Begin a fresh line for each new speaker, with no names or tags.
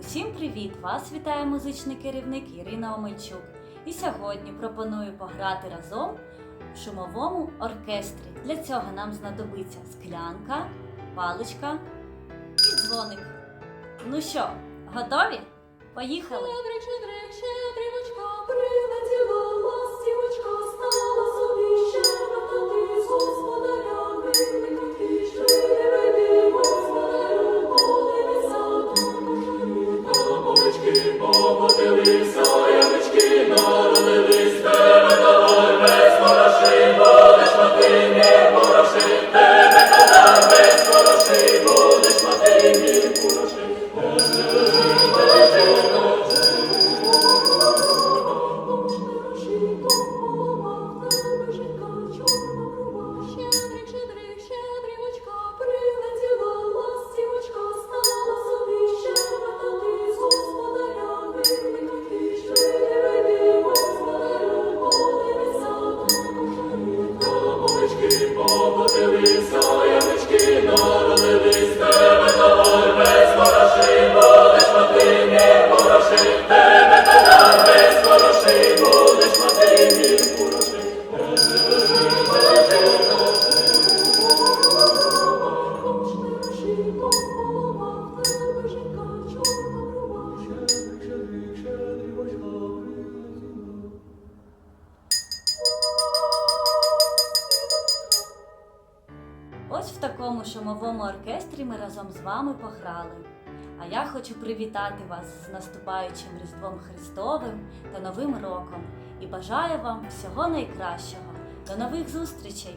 Усім привіт! Вас вітає музичний керівник Ірина Омельчук. І сьогодні пропоную пограти разом в шумовому оркестрі. Для цього нам знадобиться склянка, паличка і дзвоник. Ну що, готові? Поїхали!
is
Ось в такому шумовому оркестрі ми разом з вами пограли. А я хочу привітати вас з наступаючим Різдвом Христовим та Новим роком і бажаю вам всього найкращого. До нових зустрічей!